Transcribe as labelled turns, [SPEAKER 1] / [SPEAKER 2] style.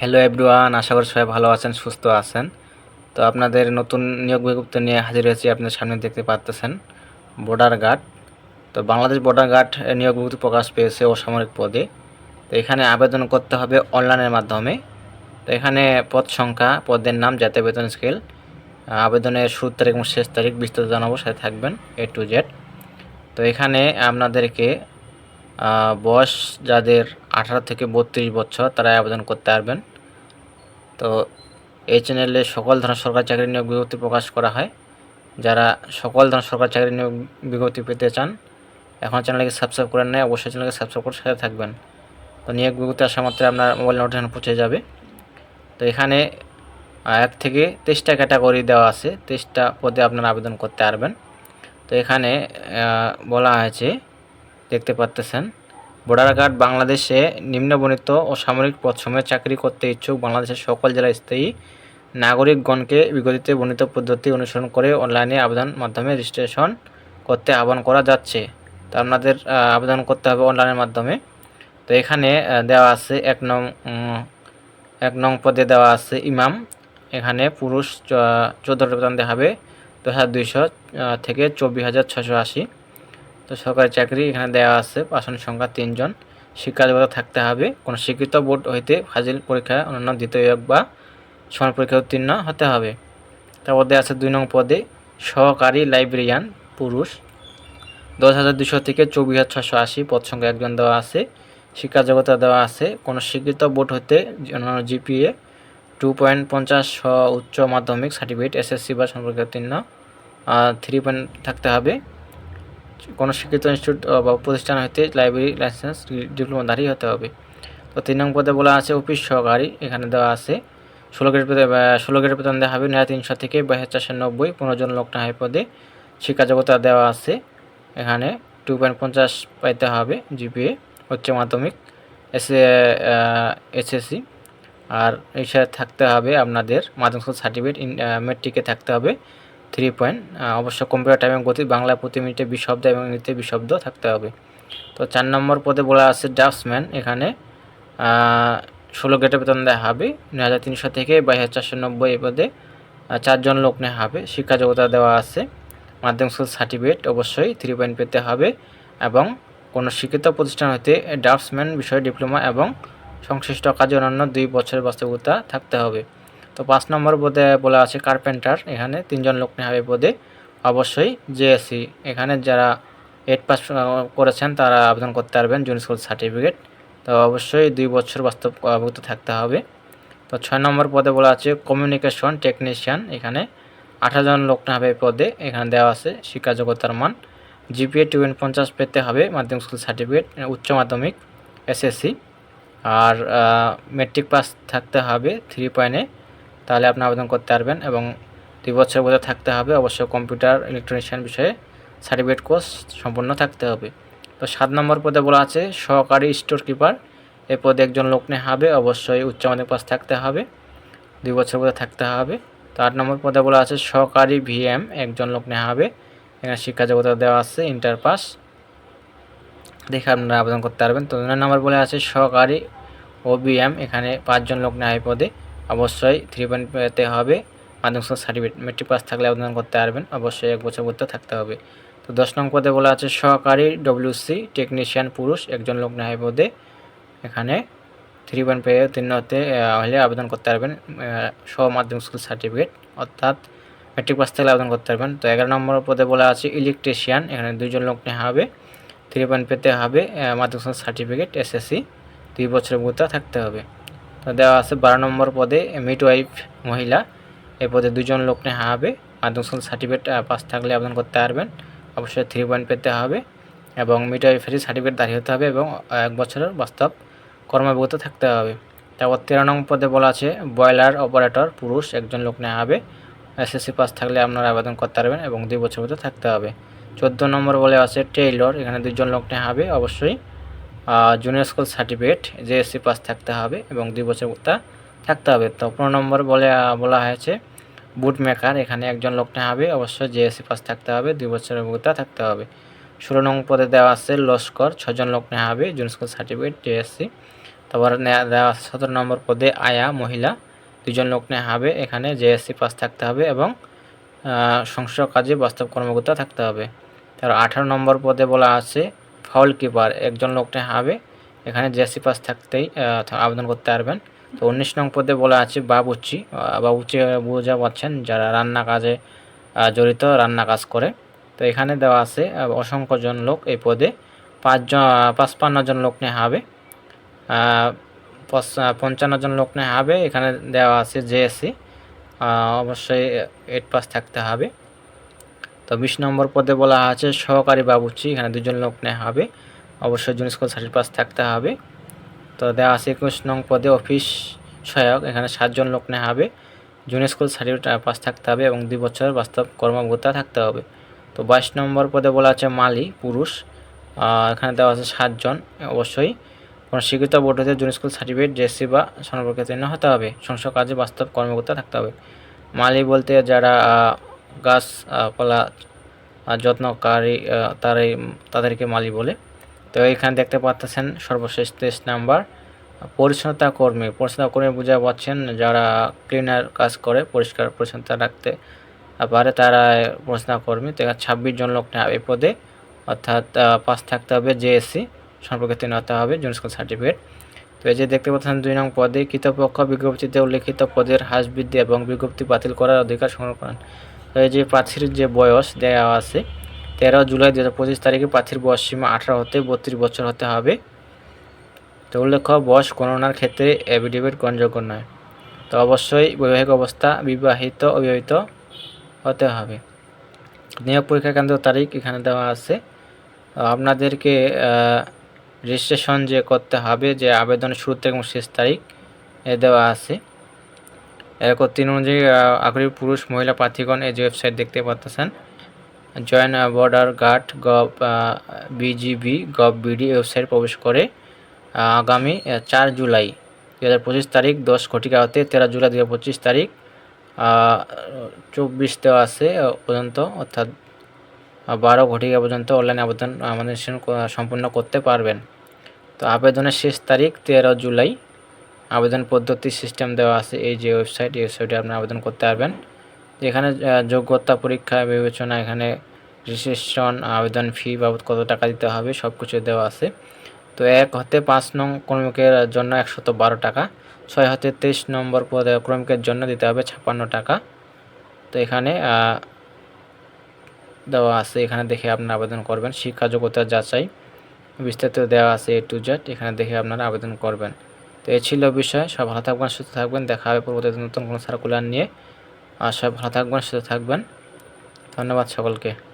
[SPEAKER 1] Hello everyone আশা করি সবাই ভালো আছেন, সুস্থ আছেন। তো আপনাদের নতুন নিয়োগ বিজ্ঞপ্তি নিয়ে হাজির হয়েছি আপনার সামনে দেখতে পাচ্তেছেন বর্ডার গার্ড তো বাংলাদেশ বর্ডার গার্ড নিয়োগ বিজ্ঞপ্তি প্রকাশ পেয়েছে অসামরিক পদে। তো এখানে আবেদন করতে হবে অনলাইনের মাধ্যমে। তো এখানে পদ সংখ্যা, পদের নাম, জাতীয় বেতন স্কেল আবেদনের শুরু তারিখ এবং শেষ তারিখ বিস্তারিত জানাব, সাথে থাকবেন এ টু জেড তো এখানে আপনাদেরকে বয়স যাদের আঠারো থেকে বত্রিশ বছর তারা আবেদন করতে পারবেন। তো এই চ্যানেলে সকল ধরনের সরকারি চাকরি নিয়োগ বিজ্ঞপ্তি প্রকাশ করা হয়। যারা সকল ধরনের সরকারি চাকরি নিয়োগ বিজ্ঞপ্তি পেতে চান এখন চ্যানেলকে সাবস্ক্রাইব করেন নাই, অবশ্যই চ্যানেলকে সাবস্ক্রাইব করে সাথে থাকবেন। তো নিয়োগ বিজ্ঞপ্তি আসা মাত্র আপনার মোবাইল নোটিফিকেশন পৌঁছে যাবে। তো এখানে এক থেকে তেইশটা ক্যাটাগরি দেওয়া আছে। তেইশটা পদে আপনারা আবেদন করতে পারবেন। তো এখানে বলা হয়েছে দেখতে পাচ্তেছেন বর্ডার গার্ড বাংলাদেশে নিম্নবর্ণিত ও সামরিক পদসমূহে চাকরি করতে ইচ্ছুক বাংলাদেশের সকল জেলায় স্থায়ী নাগরিকগণকে বিগতিতে বর্ণিত পদ্ধতি অনুসরণ করে অনলাইনে আবেদন মাধ্যমে রেজিস্ট্রেশন করতে আহ্বান করা যাচ্ছে। তো আপনাদের আবেদন করতে হবে অনলাইনের মাধ্যমে। তো এখানে দেওয়া আছে এক নং এক নং পদে দেওয়া আছে ইমাম। এখানে পুরুষ চোদ্দোটা বেতন হবে। দশ হাজার দুইশো থেকে চব্বিশ হাজার ছশো আশি। তো সরকারি চাকরি এখানে দেওয়া আছে আসন সংখ্যা তিনজন। শিক্ষা যোগ্যতা থাকতে হবে। কোনো স্বীকৃত বোর্ড হইতে ফাজিল পরীক্ষা, অন্যান্য দ্বিতীয় বিভাগ বা সমান পরীক্ষা উত্তীর্ণ হতে হবে। তারপর দেওয়া আছে দুই নং পদে, সহকারী লাইব্রেরিয়ান, পুরুষ। দশ হাজার দুশো থেকে চব্বিশ হাজার ছশো আশি পদ সংখ্যা একজন দেওয়া আছে। শিক্ষা যোগ্যতা দেওয়া আছে, কোনো স্বীকৃত বোর্ড হতে অন্যান্য জিপিএ টু পয়েন্ট পঞ্চাশ উচ্চ মাধ্যমিক সার্টিফিকেট, এসএসসি বা সম্পর্কে উত্তীর্ণ থ্রি পয়েন্ট থাকতে হবে। কোনো শিক্ষিত ইনস্টিটিউট বা প্রতিষ্ঠান হইতে লাইব্রেরি লাইসেন্স ডিপ্লোমাধারী হতে হবে। তো তিন নং পদে বলা আছে, অফিস সহকারী এখানে দেওয়া আছে। ষোলো গ্রেড পদে ষোলো গ্রেড বেতন দেওয়া হবে নয় তিনশো থেকে বাইশ চারশো নব্বই, পনেরো জন লোক হাই পদে। শিক্ষা যোগ্যতা দেওয়া আছে, এখানে টু পয়েন্ট পঞ্চাশ পাইতে হবে জিপিএ উচ্চ মাধ্যমিক এস এসএসসি আর এই সাথে থাকতে হবে আপনাদের মাধ্যমিক সার্টিফিকেট মেট্রিকে থাকতে হবে। থ্রি পয়েন্ট অবশ্য কম্পিউটার টাইমিং গতি বাংলা প্রতি মিনিটে বিশ শব্দ এবং ইংরেজিতে বিশ শব্দ থাকতে হবে। তো চার নম্বর পদে বলা আছে ড্রাফটসম্যান এখানে ষোলো গেটের বেতন দেওয়া হবে, নয় হাজার তিনশো থেকে বাইশ হাজার চারশো নব্বই এই পদে চারজন লোক নেওয়া হবে, শিক্ষা যোগ্যতা দেওয়া আছে, মাধ্যমিক স্কুল সার্টিফিকেট অবশ্যই থ্রি পয়েন্ট পেতে হবে, এবং কোনো শিক্ষিত প্রতিষ্ঠান হতে ড্রাফটসম্যান বিষয়ে ডিপ্লোমা এবং সংশ্লিষ্ট কাজে অন্যান্য দুই বছরের বাস্তবতা থাকতে হবে। তো পাঁচ নম্বর পদে বলা আছে কার্পেন্টার এখানে তিনজন লোক নেওয়া হবে পদে অবশ্যই জেএসসি এখানে যারা এইট পাস করেছেন তারা আবেদন করতে পারবেন জুনিয়র স্কুল সার্টিফিকেট তো অবশ্যই দুই বছর বাস্তবভুক্ত থাকতে হবে। তো ছয় নম্বর পদে বলা আছে কমিউনিকেশন টেকনিশিয়ান এখানে আঠারো জন লোক নেওয়া হবে পদে, এখানে দেওয়া আছে শিক্ষা যোগ্যতার মান। জিপিএ টু পঞ্চাশ পেতে হবে মাধ্যমিক স্কুল সার্টিফিকেট উচ্চ মাধ্যমিক এসএসসি আর মেট্রিক পাস থাকতে হবে থ্রি পয়েন্টে তাহলে আপনি আবেদন করতে পারবেন এবং দুই বছর বোধহয় থাকতে হবে। অবশ্য কম্পিউটার ইলেকট্রনিশিয়ান বিষয়ে সার্টিফিকেট কোর্স সম্পূর্ণ থাকতে হবে। তো সাত নম্বর পদে বলা আছে, সহকারী স্টোর কিপার এই পদে একজন লোক নেওয়া হবে, অবশ্যই উচ্চ মাধ্যমিক পাস থাকতে হবে, দুই বছর বোধহয় থাকতে হবে। তো আট নম্বর পদে বলা আছে, সহকারী ভিএম একজন লোক নেওয়া হবে। এখানে শিক্ষা যোগ্যতা দেওয়া আছে ইন্টার পাস দেখে আপনারা আবেদন করতে পারবেন। তো নম্বর বলে আছে, সহকারী ওবিএম এখানে পাঁচজন লোক এই পদে। অবশ্যই থ্রি পয়েন্ট পেতে হবে। মাধ্যমিক সার্টিফিকেট মেট্রিক পাস থাকলে আবেদন করতে পারবেন। অবশ্যই এক বছর করতে থাকতে হবে। তো দশ নং পদে বলা আছে সহকারী ডব্লিউসি টেকনিশিয়ান পুরুষ একজন লোক নেয় পদে। এখানে থ্রি পয়েন্ট পেয়ে উত্তীর্ণ হতে আহ, হলে আবেদন করতে পারবেন সহ মাধ্যমিক স্কুল সার্টিফিকেট অর্থাৎ মেট্রিক পাস থাকলে আবেদন করতে পারবেন। তো এগারো নম্বর পদে বলা আছে ইলেকট্রিশিয়ান এখানে দুইজন লোক নেওয়া হবে। থ্রি পয়েন্ট পেতে হবে মাধ্যমিক সার্টিফিকেট এসএসসি দুই বছরের ভূতা থাকতে হবে। দেওয়া আছে বারো নম্বর পদে মিডওয়াইফ মহিলা। এই পদে দুজন লোক নেওয়া হবে মাধ্যমিক সার্টিফিকেট পাস থাকলে আবেদন করতে পারবেন। অবশ্যই থ্রি পয়েন্ট পেতে হবে এবং মিডওয়াইফারি সার্টিফিকেট দাঁড়িয়ে হতে হবে এবং এক বছরের বাস্তব কর্মবিগত থাকতে হবে। তারপর তেরো নং পদে বলা আছে বয়লার অপারেটর পুরুষ, একজন লোক নেওয়া হবে। এসএসসি পাস থাকলে আপনারা আবেদন করতে পারবেন এবং দুই বছর মতো থাকতে হবে। চোদ্দ নম্বর বলে আছে টেইলর এখানে দুজন লোক নেওয়া হবে। অবশ্যই junior school certificate JSC pass থাকতে হবে এবং দুই বছর তা থাকতে হবে। তো পনেরো নম্বর বলে বলা হয়েছে বুট মেকার এখানে একজন লোক নেওয়া হবে অবশ্যই জেএসসি পাস থাকতে হবে, দুই বছরের অভিজ্ঞতা থাকতে হবে। ষোলো নং পদে দেওয়া আছে লস্কর, ছজন লোক নেওয়া হবে জুনিয়র স্কুল সার্টিফিকেট জেএসসি তারপর দেওয়া আছে সতেরো নম্বর পদে আয়া, মহিলা, দুজন লোক নেওয়া হবে, এখানে জেএসসি পাস থাকতে হবে এবং সংশ্লিষ্ট কাজে বাস্তব কর্মকর্তা থাকতে হবে। তার আঠারো নম্বর পদে বলা আছে ফাউল কিপার একজন লোক নেওয়া হবে। এখানে জেএসসি পাস থাকতেই আবেদন করতে পারবেন। তো উনিশ নং পদে বলা আছে বাবুচি বাবুচি বুঝা পাচ্ছেন যারা রান্না কাজে জড়িত রান্না কাজ করে। তো এখানে দেওয়া আছে অসংখ্য জন লোক এই পদে। পাঁচজন পাঁচপান্ন জন লোক নেওয়া হবে। পঞ্চান্ন জন লোক নেওয়া হবে। এখানে দেওয়া আছে জেএসসি অবশ্যই এইট পাস থাকতে হবে। তো বিশ নম্বর পদে বলা আছে, সহকারী বাবুচি এখানে দুজন লোক নেওয়া হবে। অবশ্যই জুন স্কুল সার্টিফিকেট পাস থাকতে হবে। তো দেওয়া আছে, একুশ নং পদে অফিস সহায়ক, এখানে সাতজন লোক নেওয়া হবে। জুন স্কুল সার্টিফিকেট পাস থাকতে হবে এবং দুই বছর বাস্তব কর্মভূতা থাকতে হবে। তো বাইশ নম্বর পদে বলা আছে, মালি, পুরুষ। এখানে দেওয়া আছে সাতজন অবশ্যই কোনো স্বীকৃত বোর্ড হতে জুন স্কুল সার্টিফিকেট জেসি বা সনপ্রকৃতির হতে হবে। সংসদ কাজে বাস্তব কর্মকর্তা থাকতে হবে। মালি বলতে যারা আহ, গাছ পালা যত্নকারী তারাই তাদেরকে মালি বলে। তো এখানে দেখতে পাচ্ছেন সর্বশেষ তেইশ নাম্বার পরিচ্ছন্নতা কর্মী। পরিচ্ছন্নতা কর্মী বুঝা পাচ্ছেন যারা ক্লিনার কাজ করে পরিষ্কার পরিচ্ছন্নতা রাখতে পারে তারা পরিচ্ছন্নতা কর্মী। তো ছাব্বিশ জন লোক হবে এই পদে অর্থাৎ পাস থাকতে হবে জেএসসি সম্পর্কে হতে হবে জুন স্কুল সার্টিফিকেট। তো এই যে দেখতে পাচ্ছেন দুই নং পদে কৃতপক্ষ বিজ্ঞপ্তিতে উল্লেখিত পদের হ্রাস বৃদ্ধি এবং বিজ্ঞপ্তি বাতিল করার অধিকার এই যে প্রার্থীর যে বয়স দেওয়া আছে, তেরো জুলাই দু হাজার পঁচিশ তারিখে প্রার্থীর বয়স সীমা আঠারো হতে বত্রিশ বছর হতে হবে। তো উল্লেখ্য, বয়স গণনার ক্ষেত্রে এভিডেভিট গ্রহণযোগ্য নয়। তো অবশ্যই বৈবাহিক অবস্থা বিবাহিত, অবিবাহিত হতে হবে। নিয়োগ পরীক্ষা কেন্দ্র তারিখ এখানে দেওয়া আছে। আপনাদেরকে রেজিস্ট্রেশন যে করতে হবে, যে আবেদনের শুরু থেকে এবং শেষ তারিখ দেওয়া আছে। এরপর তিন অনুযায়ী আগ্রহী পুরুষ, মহিলা প্রার্থীগণ এই যে ওয়েবসাইট দেখতে পাচ্ছেন join border guard gov BGB gov BD website প্রবেশ করে আগামী চার জুলাই দু হাজার পঁচিশ তারিখ, দশ ঘটিকা হতে তেরো জুলাই দু হাজার পঁচিশ তারিখ চব্বিশ দেওয়া আছে পর্যন্ত, অর্থাৎ বারো ঘটিকা পর্যন্ত অনলাইন আবেদন আমাদের সম্পূর্ণ করতে পারবেন। তো আবেদনের শেষ তারিখ তেরো জুলাই আবেদন পদ্ধতি সিস্টেম দেওয়া আছে এই যে ওয়েবসাইট এই ওয়েবসাইটে আপনি আবেদন করতে পারবেন। এখানে যোগ্যতা পরীক্ষা, বিবেচনা, এখানে রেজিস্ট্রেশন আবেদন ফি বাবদ কত টাকা দিতে হবে সব কিছু দেওয়া আছে। তো এক হতে পাঁচ নং ক্রমিকের জন্য একশত বারো টাকা, ছয় হতে তেইশ নম্বর পদে, ক্রমিকের জন্য দিতে হবে ছাপ্পান্ন টাকা। তো এখানে দেওয়া আছে, এখানে দেখে আপনারা আবেদন করবেন। শিক্ষা যোগ্যতা যাচাই, বিস্তারিত দেওয়া আছে এ টু জেড, এখানে দেখে আপনারা আবেদন করবেন। তো এ ছিল বিষয়। সব ভালো থাকবেন, সুস্থ থাকবেন। দেখা হবে পরবর্তীতে নতুন কোনো সার্কুলার নিয়ে। আর সব ভালো থাকবেন, সুস্থ থাকবেন। ধন্যবাদ সকলকে।